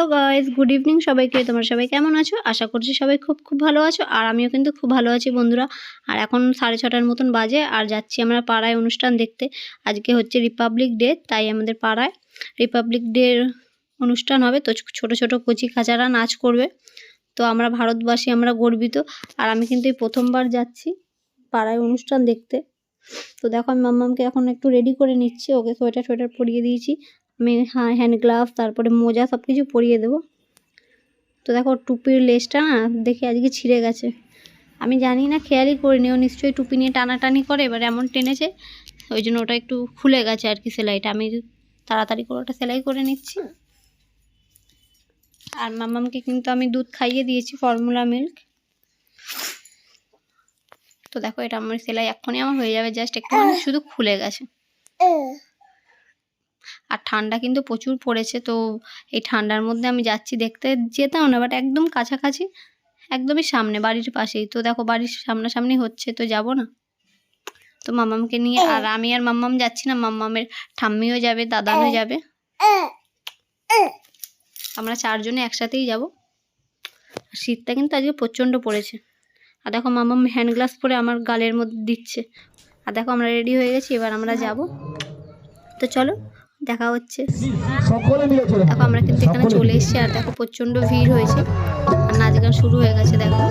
Hello guys good evening সবাইকে, তোমরা সবাই কেমন আছো? আশা করছি সবাই খুব খুব ভালো আছো, আর আমিও কিন্তু খুব ভালো আছি বন্ধুরা। আর এখন সাড়ে ছটার মতন বাজে, আর যাচ্ছি আমরা পাড়ায় অনুষ্ঠান দেখতে। আজকে হচ্ছে রিপাবলিক ডে তাই আমাদের পাড়ায় রিপাবলিক ডের অনুষ্ঠান হবে। তো ছোট ছোট কচি কাচারা নাচ করবে। তো আমরা ভারতবাসী, আমরা গর্বিত। আর আমি কিন্তু এই প্রথমবার যাচ্ছি পাড়ায় অনুষ্ঠান দেখতে। তো দেখো আমি মাম্মামকে এখন একটু রেডি করে নিচ্ছি, ওকে সোয়েটার সোয়েটার পরিয়ে দিয়েছি। হ্যাঁ হ্যান্ড গ্লাভস তারপরে মোজা সব কিছু পরিয়ে দেবো। তো দেখো টুপির লেসটা না দেখি আজকে ছিঁড়ে গেছে। আমি জানি না খেয়ালই করিনি। ও নিশ্চয়ই টুপি নিয়ে টানাটানি করে এবার এমন টেনেছে ওই জন্য ওটা একটু খুলে গেছে আর কি সেলাইটা। আমি তাড়াতাড়ি করে ওটা সেলাই করে নিচ্ছি। আর মামামকে কিন্তু আমি দুধ খাইয়ে দিয়েছি ফর্মুলা মিল্ক তো দেখো এটা আমার সেলাই এক্ষুনি আমার হয়ে যাবে জাস্ট একটুখানি শুধু খুলে গেছে। আর ঠান্ডা কিন্তু প্রচুর পড়েছে তো এই ঠান্ডার মধ্যে আমি যাচ্ছি দেখতে যেতাম না বাট একদম কাছাকাছি একদমই সামনে বাড়ির পাশেই। তো দেখো বাড়ির সামনাসামনি হচ্ছে তো যাব না? তো মাম্মামকে নিয়ে আর আমি আর মাম্মাম যাচ্ছি না মাম্মামের ঠাম্মিও যাবে দাদানও যাবে। আমরা চারজনে একসাথেই যাব। শীতটা কিন্তু আজকে প্রচণ্ড পড়েছে। আর দেখো মাম্মাম হ্যান্ড গ্লাস পরে আমার গালের মধ্যে দিচ্ছে। আর দেখো আমরা রেডি হয়ে গেছি এবার আমরা যাব। তো চলো দেখা হচ্ছে। দেখো আমরা কিন্তু এখানে চলে এসেছি আর দেখো প্রচণ্ড ভিড় হয়েছে। আর নাচ গান শুরু হয়ে গেছে দেখো।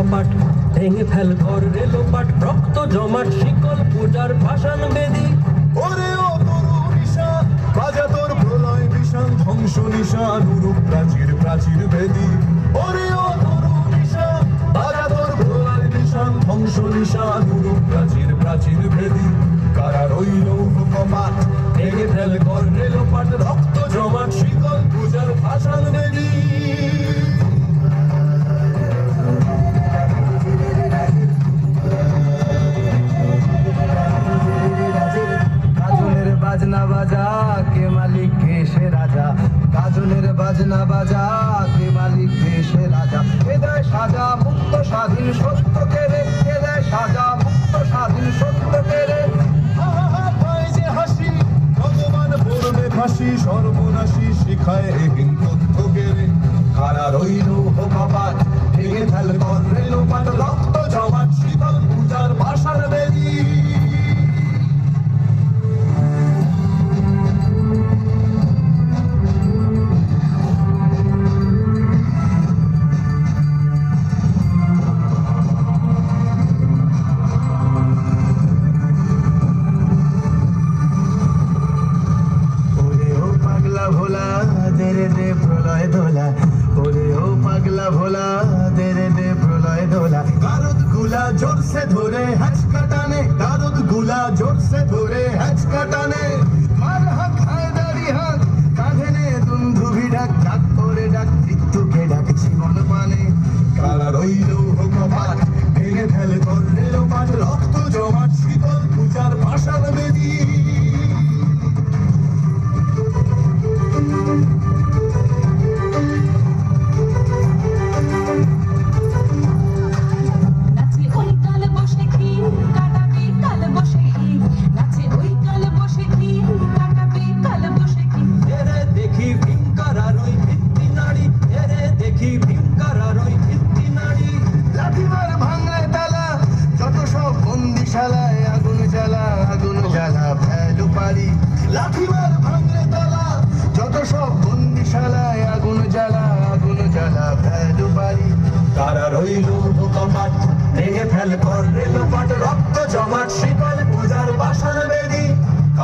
কপাট ভেঙে ফেল ঘর রেলোপাট রক্ত জমার শিকল পূজার ভাষান বেদি। ওরে ও নিশা বাজা তোর প্রলয় বিশাল ধ্বংস নিশা নুরু প্রাচীর প্রাচীর বেদি। ওরে ও নিশা বাজা তোর প্রলয় বিশাল ধ্বংস নিশা নুরু প্রাচীর প্রাচীর বেদি। কারা রইল কপাট ভেঙে ফেল ঘর রেলোপাট রক্ত জমার শিকল পূজার ভাষান হাসি সর্বনাশী শিখায় এহীন তথ্য গেলে কারা রইল বাবা রক্ত জমাট শীতল পূজার বাসার বেরি know.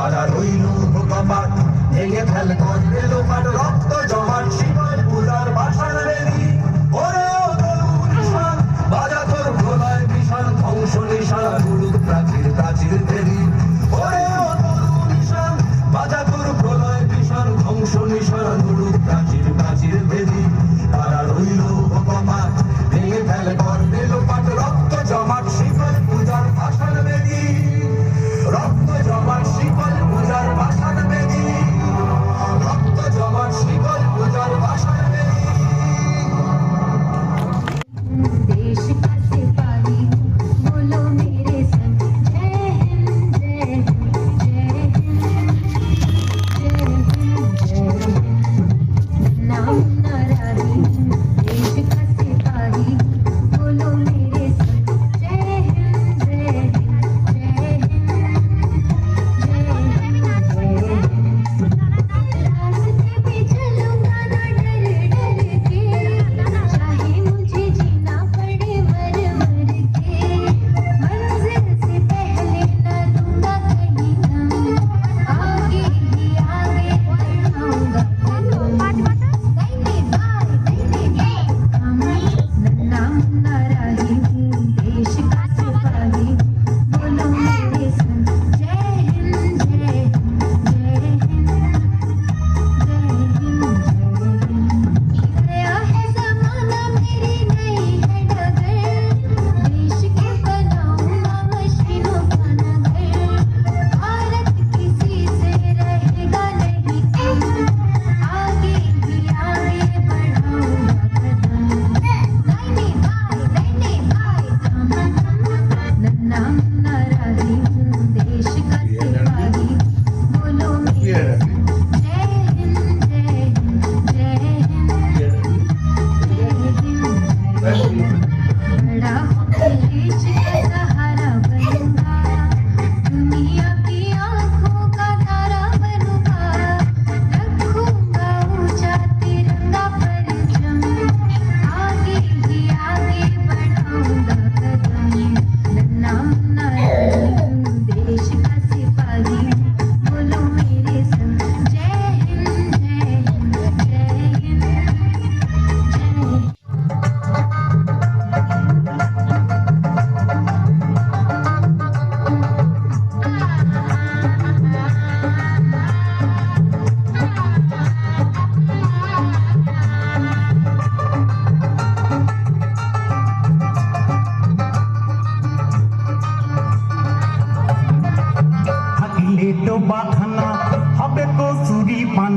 তারা রইল বোকাবাদ ভেঙে ফেল করবে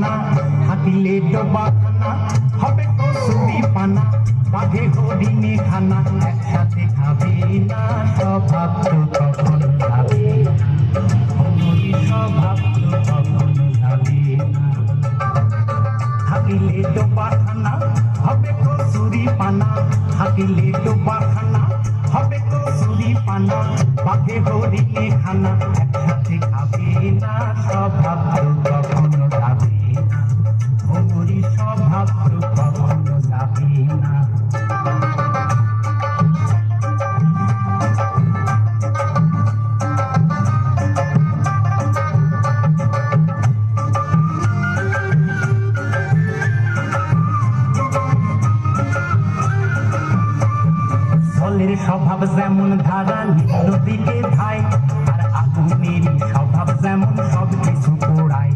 পানা হাঁকিলে ডোবাখানা হবে কসুরি পানা বাঘে হরিণে খানা, একসাথে খাবে না স্বভাব তো কখনো হরি স্বভাব তো কখনো যাবে না। হাকিলে ডোবাখানা হবে কসুরি পানা হাকিলে ডোবাখানা হবে কসুরি পানা বাঘে হরিণে খানা, একসাথে খাবে না স্বভাব তো স্বভাব যেমন ধারা নদীকে ধাই আর আগুনের স্বভাব যেমন সব কিছু পোড়ায়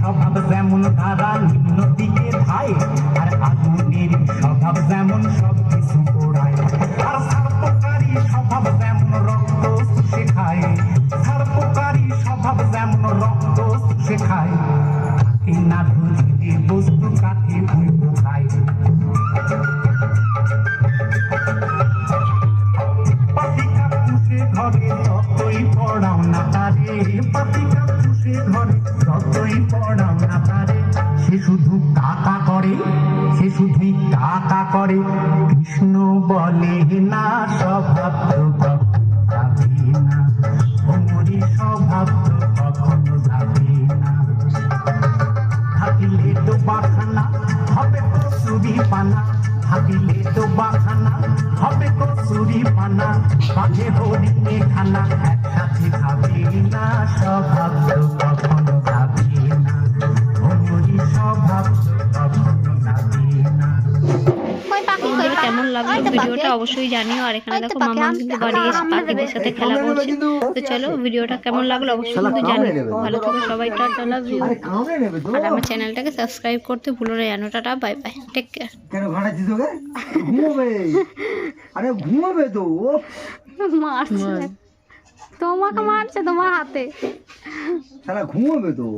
স্বভাব যেমন ধারা নদীকে ধাই আর আগুনের স্বভাব যেমন সব কিছু পোড়ায়। আর সার্পকারী স্বভাব যেমন রক্ত শেখায় সার্পকারী স্বভাব যেমন রক্ত শেখায়। না ধরিলে বস্তু, কাকে করে। অবশ্যই জানিও। আর এখানে দেখো মামা কিন্তু বাড়ি এসে পাখিদের সাথে খেলা করছে। তো চলো ভিডিওটা কেমন লাগল অবশ্যই কিন্তু জানিও। ভালো থেকো সবাই টাটা লাভ ইউ আরে আমার চ্যানেলটাকে সাবস্ক্রাইব করতে ভুলো না জানো। Tata bye bye take care কেন ঘাটাচ্ছিস তোকে ঘুমোবে। আরে ঘুমোবে তো ও মারছে। তোমাকে মারছে তোমার হাতে। সারা ঘুমোবে তো।